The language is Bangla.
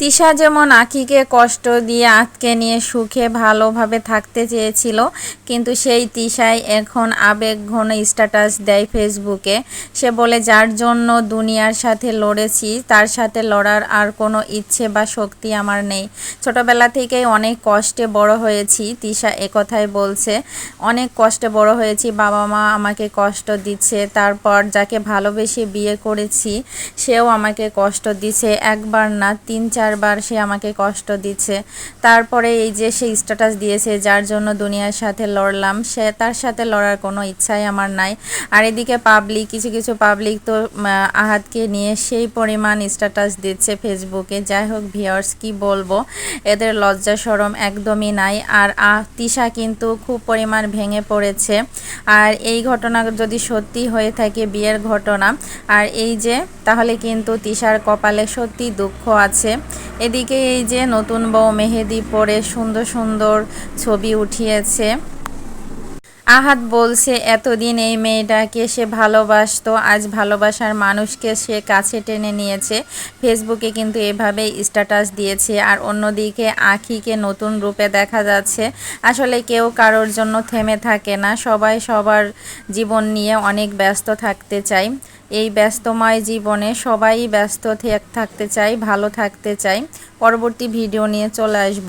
তিশা যেমন আখিকে কষ্ট দিয়ে আঁতকে নিয়ে সুখে ভালোভাবে থাকতে চেয়েছিল, কিন্তু সেই তিশাই এখন আবেগ ঘন স্ট্যাটাস দেয় ফেসবুকে। সে বলে, যার জন্য দুনিয়ার সাথে লড়েছি, তার সাথে লড়ার আর কোনো ইচ্ছে বা শক্তি আমার নেই। ছোটবেলা থেকেই অনেক কষ্টে বড় হয়েছি, তিশা একথাই বলছে। অনেক কষ্টে বড় হয়েছি, বাবা মা আমাকে কষ্ট দিচ্ছে, তারপর যাকে ভালোবেসে বিয়ে করেছি, সেও আমাকে কষ্ট দিচ্ছে। একবার না, তিন চারবার সে আমাকে কষ্ট দিচ্ছে। তারপরে এই যে সে স্ট্যাটাস দিয়েছে, যার জন্য দুনিয়ার সাথে লড়লাম, সে তার সাথে লড়ার কোনো ইচ্ছাই আমার নাই। আর এদিকে পাবলিক কিছু কিছু পাবলিক তো আহাতকে নিয়ে সেই পরিমাণ স্ট্যাটাস দিচ্ছে ফেসবুকে। যাই হোক ভিওর্স কি বলব? এদের লজ্জা সরম একদমই নাই। আর তিশা কিন্তু খুব পরিমাণ ভেঙে পড়েছে। আর এই ঘটনা যদি সত্যি হয়ে থাকে বিয়ের ঘটনা, আর এই যে, তাহলে কিন্তু তিশার কপালে সত্যি দুঃখ আছে। এদিকে এই যে নতুন বউ মেহেদি পরে সুন্দর সুন্দর ছবি উঠিয়েছে। আহাত বলছে, এতদিন এই মেয়েটাকে সে ভালোবাসতো, আজ ভালোবাসার মানুষকে সে কাছে টেনে নিয়েছে। ফেসবুকে কিন্তু এভাবেই স্ট্যাটাস দিয়েছে। আর অন্যদিকে আখিকে নতুন রূপে দেখা যাচ্ছে। আসলে কেউ কারোর জন্য থেমে থাকে না। সবাই সবার জীবন নিয়ে অনেক ব্যস্ত থাকতে চায়। এই ব্যস্তময় জীবনে সবাই ব্যস্ত থাকতে চাই, ভালো থাকতে চাই। পরবর্তী ভিডিও নিয়ে চলে আসব।